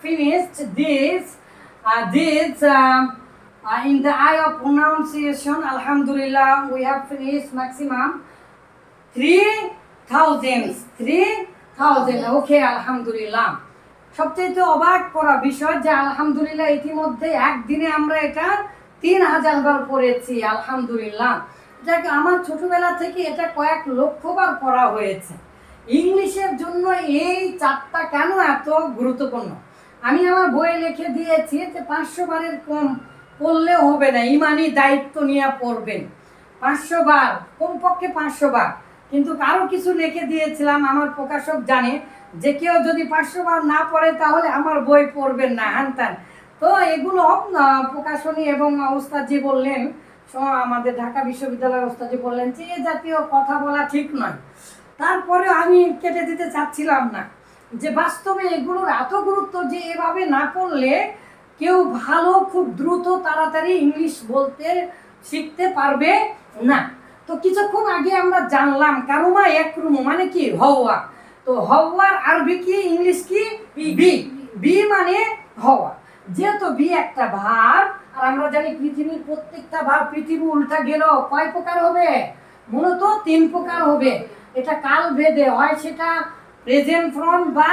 finished this uh, this um, uh, in the eye of pronunciation alhamdulillah we have finished maximum three thousand three thousand okay alhamdulillah সবচেয়ে অবাক করা বিষয় যে আলহামদুলিল্লাহ ইতিমধ্যে একদিনে আমরা এটা তিন হাজার বার পড়েছি আলহামদুলিল্লাহ যাকে আমার ছোটবেলা থেকে এটা কয়েক লক্ষবার পড়া হয়েছে ইংলিশের জন্য এই চারটা কেন এত গুরুত্বপূর্ণ আমি আমার বইয়ে লিখে দিয়েছি যে পাঁচশো বারের কম পড়লেও হবে না ইমানি দায়িত্ব নিয়ে পড়বেন। পাঁচশো বার, কমপক্ষে পাঁচশো বার। কিন্তু কারও কিছু লিখে দিয়েছিলাম, আমার প্রকাশক জানে যে কেউ যদি পাঁচশো বার না পড়ে তাহলে আমার বই পড়বেন না হ্যান তো এগুলো প্রকাশনী এবং ওস্তাদজি বললেন আমাদের ঢাকা বিশ্ববিদ্যালয়ের ওস্তাদজি বললেন যে এ জাতীয় কথা বলা ঠিক নয়। তারপরে আমি কেটে দিতে চাচ্ছিলাম না। যে বাস্তবে এগুলোর এত গুরুত্ব যে এভাবে না করলে কেউ ভালো খুব দ্রুত তাড়াতাড়ি ইংলিশ বলতে শিখতে পারবে না। তো কিছুক্ষণ আগে আমরা জানলাম কারুমা একরুমু মানে কি? হওয়া। তো হওয়ার আরবি কি ইংলিশ কি? বি। বি। মানে হওয়া। যেহেতু বি একটা ভার আর আমরা জানি পৃথিবীর প্রত্যেকটা ভার পৃথিবী উল্টা গেল কয় প্রকার হবে? মূলত তিন প্রকার হবে। এটা কাল ভেদে হয় সেটা প্রেজেন্ট ফর্ম বা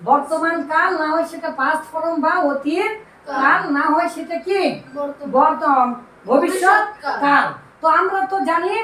বর্তমান কাল না হয় সেটা পাস্ট ফর্ম বা অতীত কাল। না হয় সেটা কি? বর্তমান। ভবিষ্যৎ কাল। তো আমরা তো জানি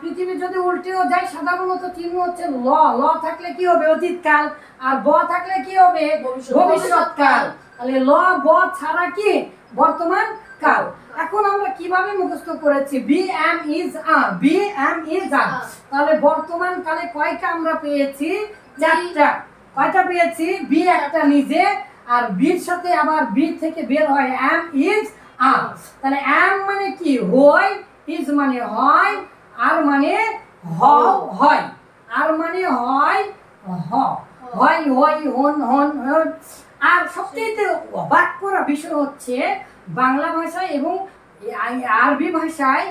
পৃথিবী যদি উল্টেও যায় সাধারণত চিহ্ন হচ্ছে ল। ল থাকলে কি হবে? অতীত কাল। আর ব থাকলে কি হবে? ভবিষ্যৎ। কাল। তাহলে ল ব ছাড়া কি? বর্তমান কীভাবে মুখস্থ করেছি be am is are be am is are তাহলে বর্তমান কালে কয়টা আমরা পেয়েছি? চারটা। কয়টা পেয়েছি? বি একটা নিজে আর বির সাথে আবার বি থেকে বের হয় এম ইজ আ তাহলে এম মানে কি? হয় ইজ মানে হয় আর মানে হও হয়। আর মানে হয় হ। হয় হয় হন হন হন। আর সবচেয়ে অবাক করা বিষয় হচ্ছে বাংলা ভাষায় এবং আরবি ভাষায়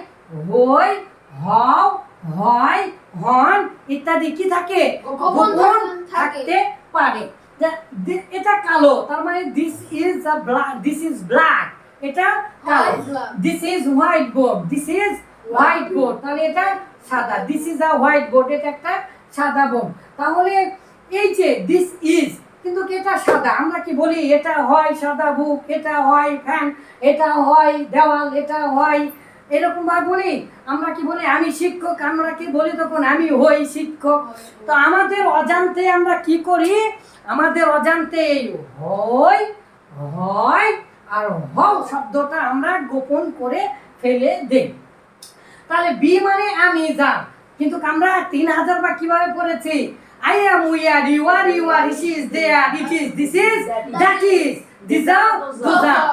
হই হও হয় হন ইত্যাদি কি থাকে? গোপন থাকতে পারে। এটা কালো তার মানে this is a black this is black এটা কালো। This is white board this is white board তাহলে এটা সাদা। This is a white board এটা একটা সাদা বোর্ড তাহলে এই যে দিস ইজ কিন্তু এটা সাদা। আমরা কি বলি, এটা হয় সাদা বুক, এটা হয় ফ্যান, এটা হয় দেওয়াল, এটা হয় এরকম ভাবে বলি। আমরা কি বলি, আমি শিক্ষক, আমরা কি বলি তখন, আমি হই শিক্ষক। তো আমাদের অজান্তে আমরা কি করি? আমাদের অজান্তে হয় হয় আর হও শব্দটা আমরা গোপন করে ফেলে দেই। তাহলে বি মানে আমি যা কিন্তু আমরা তিন হাজার বা কীভাবে পড়েছি? Am we are you are you are is is they are it is this is that is this are those are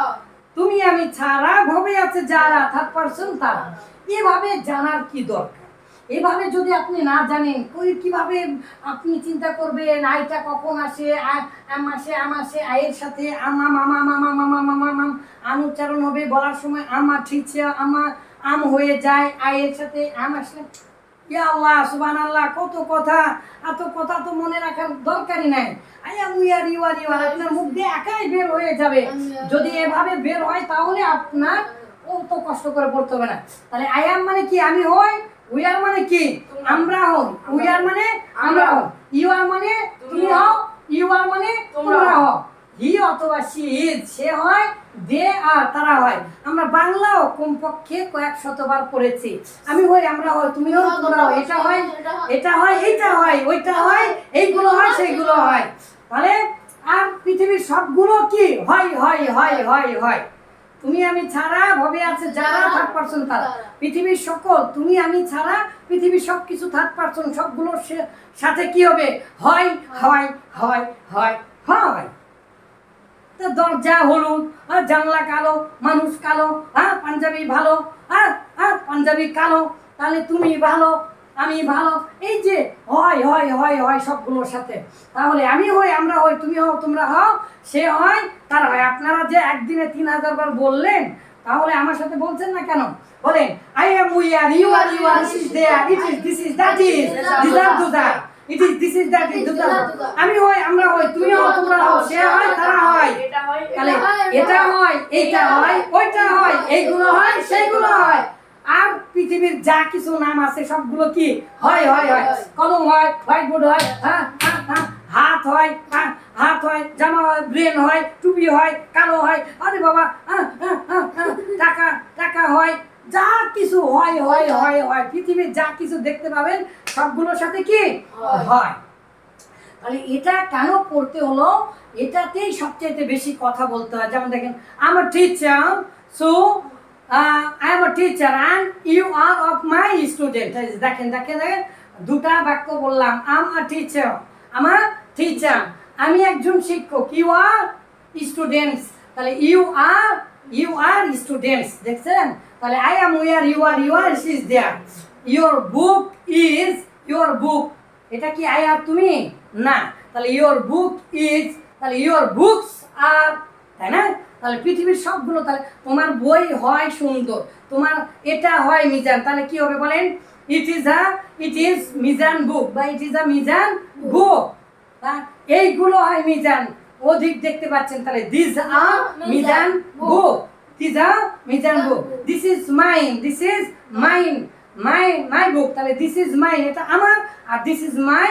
তুমি আমি ছাড়া ভবে আছে যারা থার্ড পারসন তারা এভাবে জানার কি দরকার এভাবে যদি আপনি না জানেন কই কীভাবে আপনি চিন্তা করবেন আইটা কখন আসে আ- আম আসে আম আসে আয়ের সাথে আমা মামা মামা মামা মামা মাম আম উচ্চারণ হবে বলার সময় আমা ঠিকছে আমা আম হয়ে যায় আয়ের সাথে আম আসলে ইয়া আল্লাহ সুবান আল্লাহ কত কথা এত কথা তো মনে রাখার দরকারই নাই। ইউয়ার ইউয়ার আপনার মুখ দিয়ে একাই বের হয়ে যাবে। যদি এভাবে বের হয় তাহলে আপনার ও তো কষ্ট করে পড়তে হবে না। তাহলে আই এম মানে কি? আমি হই উই আর মানে কি? আমরা হই। উই আর মানে আমরা। হই। ইউ আর মানে তুমি হও ইউ আর মানে তোমরা হও। হি অথবা সি ইজ সে হয় দে আর তারা হয়। আমরা বাংলাও কমপক্ষে কয়েক শতবার পড়েছি। আমি হই আমরা হই তুমি তোমরা এটা হয় এটা হয়। এইটা হয় ওইটা হয় এইগুলো হয় সেইগুলো হয়। তাহলে আর পৃথিবীর সবগুলো কি? হয় হয় হয় হয় হয়। তুমি আমি ছাড়া ভবে আছে যারা থার্ড পার্সন তারা। পৃথিবীর সকল তুমি আমি ছাড়া পৃথিবীর সব কিছু থার্ড পার্সন সবগুলোর সাথে কি হবে? হয়। হয় হয় হয় হয়। তো দরজা হলুদ, আর জানলা কালো, মানুষ কালো হ্যাঁ পাঞ্জাবি ভালো হ্যাঁ হ্যাঁ পাঞ্জাবি কালো, তাহলে তুমি ভালো, আমি ভালো, এই যে হয় হয় হয় হয় সবগুলোর সাথে। তাহলে আমি হই, আমরা হই, তুমি হও, তোমরা হও, সে হয়, তারা হয় আপনারা যে একদিনে তিন হাজার বার বললেন, তাহলে আমার সাথে বলছেন না কেন? বলেন I am we are you are you are is there it is this is that is this are it is this is that is আমি হই আমরা হই তুমি হও তোমরা হও সে হয় তারা হয়। এটা তাহলে এটা হয়, এটা হয় ওইটা হয় এইগুলো হয় সেইগুলো হয়। আর পৃথিবীর যা কিছু নাম আছে সবগুলো কি? হয় হয় হয় কলম হয় হোয়াইট বোর্ড হয় হ্যাঁ হ্যাঁ, হ্যাঁ, হাত হয় হ্যাঁ, হাত হয় জামা হয় ব্রেন হয় টুপি হয় কালো হয়। আরে বাবা টাকা টাকা হয় যা কিছু হয় হয় হয় হয়। পৃথিবীর যা কিছু দেখতে পাবেন সবগুলোর সাথে কি? হয়। তাহলে এটা কেন পড়তে হলো? এটাতেই সবচেয়ে বেশি কথা বলতে হয়। যেমন দেখেন আমার teacher so I am a teacher and you are of my student দেখেন দেখেন দেখেন দুটা বাক্য বললাম। আম আ টিচার আমার টিচার আমি একজন শিক্ষক। ইউ আর স্টুডেন্টস তাহলে you are you are students দেখছেন? তাহলে I am we are you are you are is there your book is your book এটা কি আই আর তুমি? না। তাহলে ইওর বুক ইজ তাহলে ইওর বুকস আর তাই না? তাহলে পৃথিবীর সবগুলো তাহলে তোমার বই হয় সুন্দর। তোমার এটা হয় মিজান। তাহলে কি হবে বলেন? It is a it is Mizan book বা ইট ইজ আ মিজান বুক এইগুলো হয় মিজান। অধিক দেখতে পাচ্ছেন। তাহলে this a Mizan book this a Mizan book this is mine this is mine my my book তাহলে দিস ইজ মাইন এটা আমার আর this is my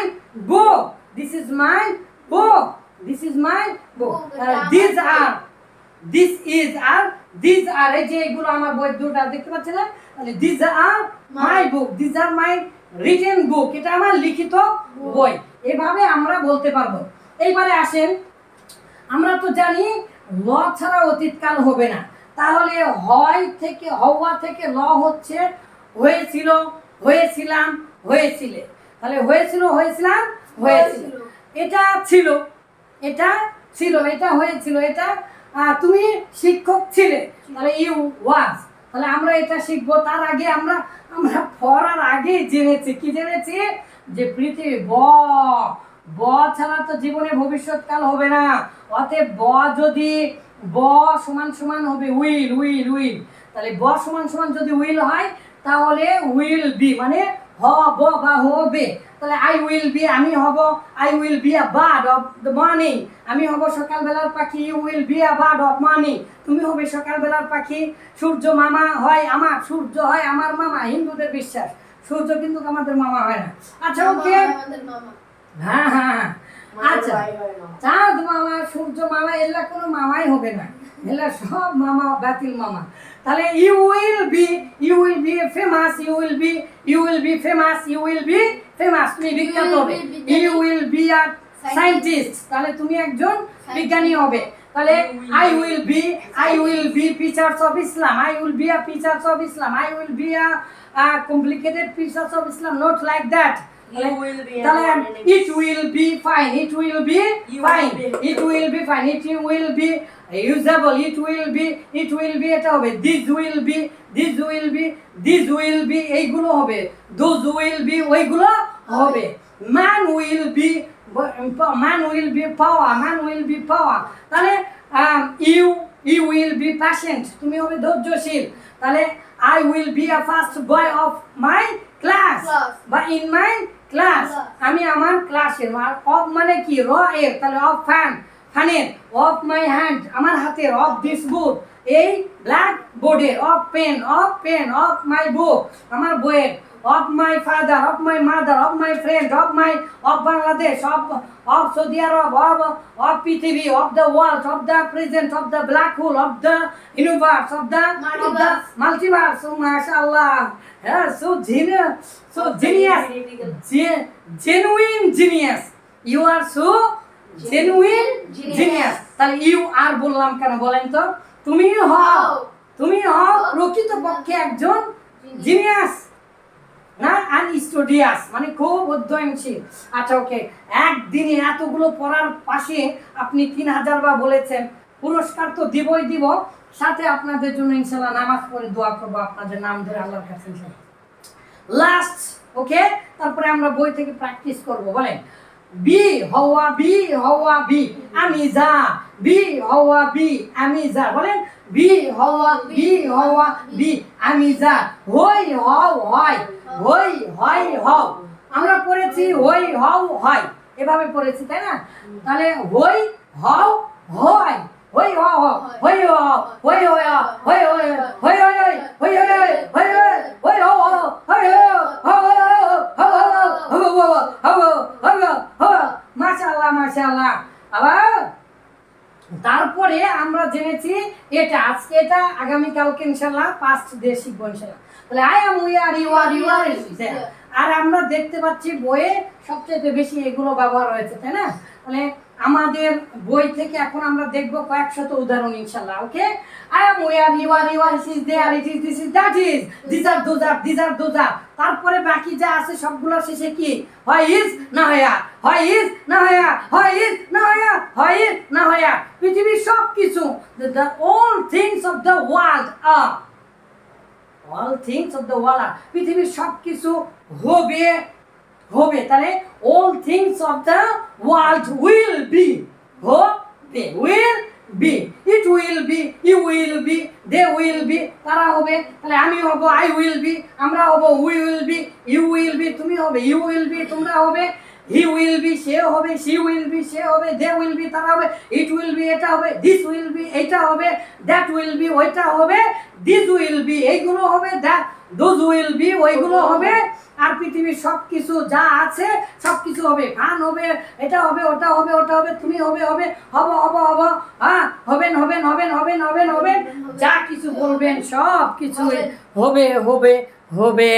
book this is my book this is my book তাহলে this are this is are this are এই যে এগুলো আমার বই দুটা দেখতে পাচ্ছেন না তাহলে this are my book this are my written book এটা আমার লিখিত বই এভাবে আমরা বলতে পারব। এইবারে আসেন আমরা তো জানি ল ছাড়া অতীতকাল হবে না তাহলে হয় থেকে হওয়া থেকে ল হচ্ছে হয়েছিল হয়েছিলাম হয়েছিলে। তাহলে হয়েছিল হয়েছিলাম হয়েছিল। এটা ছিল এটা ছিল এটা হয়েছিল এটা তুমি শিক্ষক ছিলে। তাহলে ইউ ওয়াজ তাহলে আমরা এটা শিখব। তার আগে আমরা আমরা পড়ার আগে জেনেছি। কি জেনেছি? যে পৃথিবী ব ব ছাড়া তো জীবনে ভবিষ্যৎকাল হবে না। অতএব ব যদি ব সমান সমান হবে উইল উইল উইল। তাহলে ব সমান সমান যদি উইল হয় তাহলে উইল বি মানে হব বা হবে। তাহলে আই উইল বি আমি হব I will be a bird of the morning আমি হব সকালবেলার পাখি you will be a bird of morning তুমি হবে সকালবেলার পাখি সূর্য মামা হয় আমার সূর্য হয় আমার মামা হিন্দুদের বিশ্বাস। সূর্য কিন্তু আমাদের মামা হয় না। আচ্ছা ওকে হ্যাঁ হ্যাঁ হ্যাঁ। আচ্ছা। চাঁদ মামা সূর্য মামা এগুলা কোনো মামাই হবে না। এগুলা সব মামা বাতিল মামা। তাহলে you will be you will be famous you will be you will be famous you will be famous তুমি বিখ্যাত হবে। be you will be are scientist তাহলে তুমি একজন বিজ্ঞানী হবে। তাহলে I will be I will be teachers of Islam I will be a teachers of Islam I will be a complicated teachers of Islam not like that তাহলে man in it will be fine it will be You fine will be- it will be fine it will be usable it will be it will be এটা হবে this will be this will be this will be এইগুলো হবে those will be ওইগুলো হবে man will be man will be power man will be power তাহলে um, you you will be patient তুমি হবে ধৈর্যশীল তাহলে I will be a first boy of my class Class. বা in my ক্লাস. আমি আমার ক্লাসের অফ মানে কি র এর তাহলে অফ ফ্যান ফ্যানের অফ মাই হ্যান্ড আমার হাতের অফ দিস বুক এই ব্ল্যাক বোর্ডের of pen of pen of my book আমার বইয়ের of my father of my mother of my friend of my of Bangladesh of of Saudi Arab of of পৃথিবী of the world of the present of the black hole of the universe of the of the Multiverse. multiverse oh mashallah. Yeah so genius so genius. Gen- genuine genius. Genius. genius. তাহলে you are বললাম কেন বলেন তো? তুমি হও। তুমি হও প্রকৃত পক্ষে একজন জিনিয়াস না আর স্টুডিয়াস মানে খুব অধ্যয়নশীল। আচ্ছা ওকে একদিনে এতগুলো পড়ার পাশে আপনি তিন হাজার বা বলেছেন। পুরস্কার তো দিবই দিব। সাথে আপনাদের জন্য ইনশাল্লাহ নামাজ পড়ে দোয়া করব আপনাদের নাম ধরে আল্লাহর কাছে লাস্ট ওকে তারপরে আমরা বই থেকে প্র্যাকটিস করব বলেন। বি হওয়া বি হওয়া বি আমি যা বি হওয়া বি আমি যা বলেন বি হওয়া বি হওয়া বি আমি যা হই হও হয় হই হয় হও আমরা পড়েছি হই হও হয় এভাবে পড়েছি তাই না তাহলে হই হও হয় হই হই হই হই হই হই হই হই হই হই মাশাআল্লাহ আবার তারপরে আমরা জেনেছি এটা, আজকে এটা আগামী কালকে ইনশাল্লাহ পাঁচ দিয়ে শিখব ইনশাআল্লাহ। তাহলে I am we are you are you are আর আমরা দেখতে পাচ্ছি বইয়ে সবচেয়ে বেশি এগুলো ব্যবহার হয়েছে, তাই না? তাহলে আমাদের বই থেকে এখন আমরা দেখব কয়েক শত উদাহরণ, ইনশাল্লাহ okay I am are you are you are is they are it is this is that is this are those are this are those are তারপরে বাকি যা আছে সবগুলো শেষে কি? হয় ইজ না হয়া হয় ইজ না হয়া হয় ইজ না হয়া হয় ইজ না হয়া পৃথিবীর সব কিছু the all things of the world R all things of the world পৃথিবীর সব কিছু হবে হবে, তাহলে all things of the world will be হবে will be it will be you will be they will be তারা হবে, তাহলে আমি হব আই উইল বি আমরা হব we will be you will be তুমি হবে ইউ উইল বি তোমরা হবে হি উইল বি সে হবে সি উইল বি সে হবে দে উইল বি তারা হবে ইট উইল বি এটা হবে দিস উইল বি এটা হবে দ্যাট উইল বি ওইটা হবে দিস উইল বি এইগুলো হবে দ্যাট দোজ উইল বি ওইগুলো হবে, আর পৃথিবীর সব কিছু যা আছে সব কিছু হবে, ফান হবে, এটা হবে, ওটা হবে ওটা হবে, তুমি হবে হবে, হব হব হব হ্যাঁ হবেন হবেন হবেন হবেন হবেন হবেন, যা কিছু বলবেন সব কিছু হবে হবে হবে।